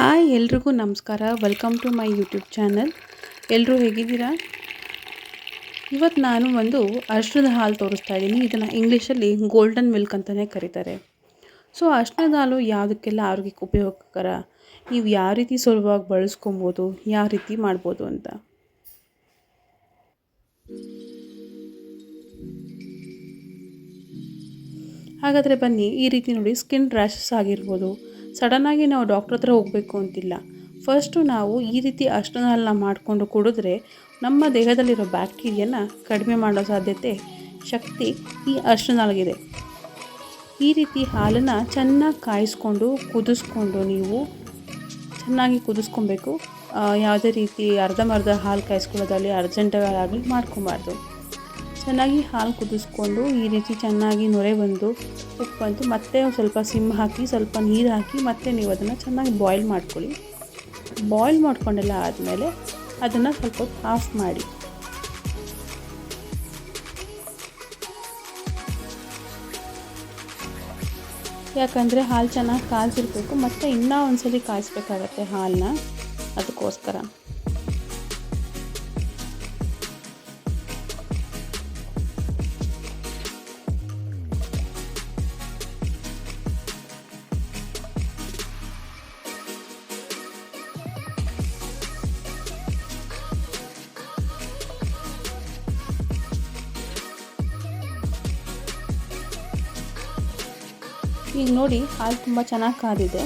Hi ಎಲ್ರಿಗೂ ನಮಸ್ಕಾರ. Welcome to my YouTube channel ಎಲ್ಲರೂ ಹೇಗಿದ್ದೀರಾ? ಇವತ್ತು ನಾನು ಒಂದು ಅರ್ಶನದ ಹಾಲು ತೋರಿಸ್ತಾ ಇದ್ದೀನಿ. ಇದನ್ನು ಇಂಗ್ಲೀಷಲ್ಲಿ ಗೋಲ್ಡನ್ ಮಿಲ್ಕ್ ಅಂತಲೇ ಕರೀತಾರೆ. ಸೊ ಅರ್ಶನದ ಹಾಲು ಯಾವುದಕ್ಕೆಲ್ಲ ಆರೋಗ್ಯಕ್ಕೆ ಉಪಯೋಗಕರ? ನೀವು ಯಾವ ರೀತಿ ಸುಲಭವಾಗಿ ಬಳಸ್ಕೊಬೋದು, ಯಾವ ರೀತಿ ಮಾಡ್ಬೋದು ಅಂತ? ಹಾಗಾದರೆ ಬನ್ನಿ, ಈ ರೀತಿ ನೋಡಿ ಸ್ಕಿನ್ ರ್ಯಾಷಸ್ ಆಗಿರ್ಬೋದು ಸಡನ್ನಾಗಿ ನಾವು ಡಾಕ್ಟ್ರ್ ಹತ್ರ ಹೋಗಬೇಕು ಅಂತಿಲ್ಲ. ಫಸ್ಟು ನಾವು ಈ ರೀತಿ ಹಾಲನ್ನ ಮಾಡಿಕೊಂಡು ಕುಡಿದ್ರೆ ನಮ್ಮ ದೇಹದಲ್ಲಿರೋ ಬ್ಯಾಕ್ಟೀರಿಯನ್ನು ಕಡಿಮೆ ಮಾಡೋ ಸಾಧ್ಯತೆ, ಶಕ್ತಿ ಈ ಅಷ್ಟನಾಳಗಿದೆ ಈ ರೀತಿ ಹಾಲನ್ನು ಚೆನ್ನಾಗಿ ಕಾಯಿಸ್ಕೊಂಡು ಕುದಿಸ್ಕೊಂಡು ನೀವು ಚೆನ್ನಾಗಿ ಕುದಿಸ್ಕೊಬೇಕು. ಯಾವುದೇ ರೀತಿ ಅರ್ಧಮರ್ಧ ಹಾಲು ಕಾಯಿಸ್ಕೊಳ್ಳೋದಾಗಲಿ ಅರ್ಜೆಂಟಾಗಲಿ ಮಾಡ್ಕೊಬಾರ್ದು. ಚೆನ್ನಾಗಿ ಹಾಲು ಕುದಿಸ್ಕೊಂಡು ಈ ರೀತಿ ಚೆನ್ನಾಗಿ ನೊರೆ ಬಂದು ಉಪ್ಪು ಬಂತು ಮತ್ತೆ ಸ್ವಲ್ಪ ಸಿಮ್ ಹಾಕಿ, ಸ್ವಲ್ಪ ನೀರು ಹಾಕಿ ಮತ್ತೆ ನೀವು ಅದನ್ನು ಚೆನ್ನಾಗಿ ಬಾಯ್ಲ್ ಮಾಡ್ಕೊಳ್ಳಿ. ಬಾಯ್ಲ್ ಮಾಡ್ಕೊಂಡೆಲ್ಲ ಆದಮೇಲೆ ಅದನ್ನು ಸ್ವಲ್ಪ ಆಫ್ ಮಾಡಿ. ಯಾಕಂದರೆ ಹಾಲು ಚೆನ್ನಾಗಿ ಕಾಯಿಸಿರ್ಬೇಕು ಮತ್ತು ಇನ್ನೂ ಒಂದ್ಸಲಿ ಕಾಯಿಸ್ಬೇಕಾಗತ್ತೆ ಹಾಲನ್ನ ಅದಕ್ಕೋಸ್ಕರ. ಈಗ ನೋಡಿ, ಹಾಲು ತುಂಬ ಚೆನ್ನಾಗಿ ಕಾದಿದೆ.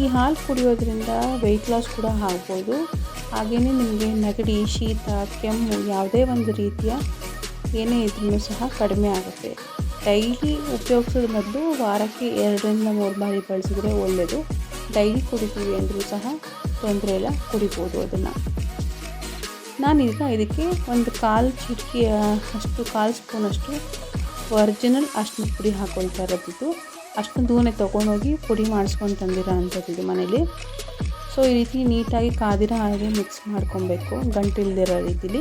ಈ ಹಾಲು ಕುಡಿಯೋದ್ರಿಂದ ವೆಯ್ಟ್ ಲಾಸ್ ಕೂಡ ಆಗ್ಬೋದು. ಹಾಗೆಯೇ ನಿಮಗೆ ನೆಗಡಿ, ಶೀತ, ಕೆಮ್ಮು ಯಾವುದೇ ಒಂದು ರೀತಿಯ ಏನೇ ಇದ್ರೂ ಸಹ ಕಡಿಮೆ ಆಗುತ್ತೆ. ಡೈಲಿ ಉಪಯೋಗಿಸೋದು ಮೊದಲು ವಾರಕ್ಕೆ ಎರಡರಿಂದ ಮೂರು ಬಾರಿ ಬಳಸಿದ್ರೆ ಒಳ್ಳೆಯದು ಡೈಲಿ ಕುಡಿತೀವಿ ಅಂದರೂ ಸಹ ತೊಂದರೆ ಇಲ್ಲ, ಕುಡಿಬೋದು ಅದನ್ನು. ನಾನೀಗ ಇದಕ್ಕೆ ಒಂದು ಕಾಲು ಚಿಟಿಕೆಯ ಅಷ್ಟು, ಕಾಲು ಸ್ಪೂನಷ್ಟು ಒರಿಜಿನಲ್ ಅಷ್ಟು ಪುಡಿ ಹಾಕ್ಕೊಳ್ತಾ ಇರೋದಿದ್ದು ಅಷ್ಟು ದೂನೆ ತೊಗೊಂಡೋಗಿ ಪುಡಿ ಮಾಡಿಸ್ಕೊಂಡು ತಂದಿರೋ ಅಂಥದ್ದು ಮನೇಲಿ. ಸೊ ಈ ರೀತಿ ನೀಟಾಗಿ ಕಾದಿರ ಹಾಗೆ ಮಿಕ್ಸ್ ಮಾಡ್ಕೊಬೇಕು, ಗಂಟಿಲ್ದಿರೋ ರೀತಿಲಿ.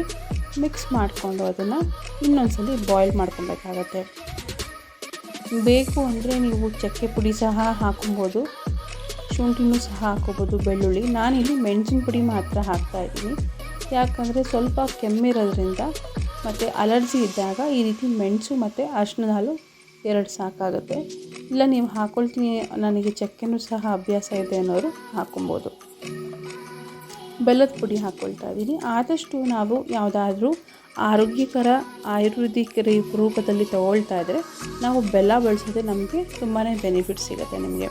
ಮಿಕ್ಸ್ ಮಾಡಿಕೊಂಡು ಅದನ್ನು ಇನ್ನೊಂದ್ಸಲಿ ಬಾಯ್ಲ್ ಮಾಡ್ಕೊಬೇಕಾಗತ್ತೆ. ಬೇಕು ಅಂದರೆ ನೀವು ಚಕ್ಕೆ ಪುಡಿ ಸಹ ಹಾಕೊಬೋದು, ಶುಂಠಿನೂ ಸಹ ಹಾಕೋಬೋದು, ಬೆಳ್ಳುಳ್ಳಿ. ನಾನಿಲ್ಲಿ ಮೆಣಸಿನ ಪುಡಿ ಮಾತ್ರ ಹಾಕ್ತಾಯಿದ್ದೀನಿ ಯಾಕಂದರೆ ಸ್ವಲ್ಪ ಕೆಮ್ಮಿರೋದ್ರಿಂದ ಮತ್ತು ಅಲರ್ಜಿ ಇದ್ದಾಗ ಈ ರೀತಿ ಮೆಣಸು ಮತ್ತು ಅರ್ಶಿನದ ಹಾಲು ಎರಡು ಸಾಕಾಗುತ್ತೆ. ಇಲ್ಲ, ನೀವು ಹಾಕೊಳ್ತೀನಿ, ನನಗೆ ಚಕ್ಕೆನೂ ಸಹ ಅಭ್ಯಾಸ ಇದೆ ಅನ್ನೋರು ಹಾಕೊಬೋದು. ಬೆಲ್ಲದ ಪುಡಿ ಹಾಕ್ಕೊಳ್ತಾ ಇದ್ದೀನಿ. ಆದಷ್ಟು ನಾವು ಯಾವುದಾದ್ರೂ ಆರೋಗ್ಯಕರ ಆಯುರ್ವೇದಿಕ್ ರೂಪದಲ್ಲಿ ತಗೊಳ್ತಾ ಇದ್ದರೆ ನಾವು ಬೆಲ್ಲ ಬಳಸೋದೇ ನಮಗೆ ತುಂಬಾ ಬೆನಿಫಿಟ್ ಸಿಗುತ್ತೆ ನಿಮಗೆ.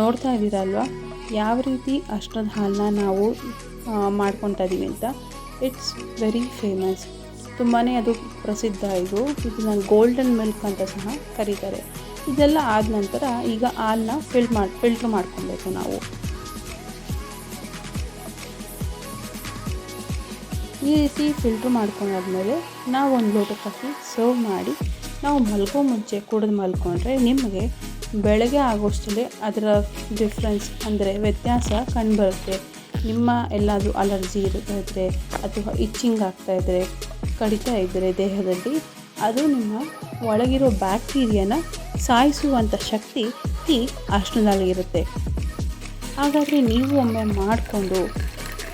ನೋಡ್ತಾ ಇದ್ದೀರಲ್ವಾ ಯಾವ ರೀತಿ ಅಷ್ಟೊಂದು ಹಾಲನ್ನ ನಾವು ಮಾಡ್ಕೊತಾ ಇದ್ದೀವಿ ಅಂತ? ಇಟ್ಸ್ ವೆರಿ ಫೇಮಸ್ ತುಂಬಾ ಅದು ಪ್ರಸಿದ್ಧ ಇದು. ಇದನ್ನು ಗೋಲ್ಡನ್ ಮಿಲ್ಕ್ ಅಂತ ಸಹ ಕರೀತಾರೆ. ಇದೆಲ್ಲ ಆದ ನಂತರ ಈಗ ಹಾಲನ್ನ ಫಿಲ್ ಮಾಡಿ ಫಿಲ್ಟ್ರ್ ಮಾಡ್ಕೊಬೇಕು ನಾವು. ಈ ರೀತಿ ಫಿಲ್ಟ್ರ್ ಮಾಡ್ಕೊಂಡಾದ್ಮೇಲೆ ನಾವು ಒಂದು ಲೋಟಕ್ಕೆ ಹಾಕಿ ಸರ್ವ್ ಮಾಡಿ, ನಾವು ಮಲ್ಕೋ ಮುಂಚೆ ಕುಡಿದು ಮಲ್ಕೊಂಡ್ರೆ ನಿಮಗೆ ಬೆಳಗ್ಗೆ ಆಗೋಷ್ಟಲ್ಲೇ ಅದರ ಡಿಫ್ರೆನ್ಸ್ ಅಂದರೆ ವ್ಯತ್ಯಾಸ ಕಂಡುಬರುತ್ತೆ. ನಿಮ್ಮ ಎಲ್ಲಾದರೂ ಅಲರ್ಜಿ ಇರುತ್ತೆ, ಅಥವಾ ಇಚ್ಚಿಂಗ್ ಆಗ್ತಾಯಿದ್ರೆ ಕಡಿತಾ ಇದ್ದರೆ ದೇಹದಲ್ಲಿ, ಅದು ನಿಮ್ಮ ಒಳಗಿರೋ ಬ್ಯಾಕ್ಟೀರಿಯಾನ ಸಾಯಿಸುವಂಥ ಶಕ್ತಿ ಈ ಇರುತ್ತೆ. ಹಾಗಾದರೆ ನೀವು ಒಮ್ಮೆ ಮಾಡಿಕೊಂಡು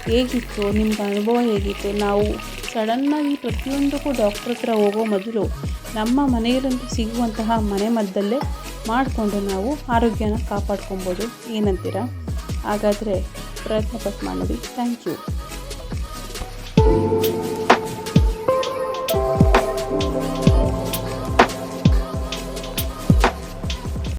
ಹೇಗಿತ್ತು ನಿಮ್ಮ ಅನುಭವ ಹೇಗಿತ್ತು? ನಾವು ಸಡನ್ನಾಗಿ ಪ್ರತಿಯೊಂದಕ್ಕೂ ಡಾಕ್ಟ್ರ್ ಹತ್ರ ಹೋಗೋ ಮೊದಲು ನಮ್ಮ ಮನೆಯಲ್ಲಂತೂ ಸಿಗುವಂತಹ ಮನೆ ಮದ್ದಲ್ಲೇ ಮಾಡಿಕೊಂಡು ನಾವು ಆರೋಗ್ಯನ ಕಾಪಾಡ್ಕೊಬೋದು. ಏನಂತೀರಾ? ಹಾಗಾದರೆ ಪ್ರಯತ್ನಪಟ್ಟು ಮಾಡಿ. Thank you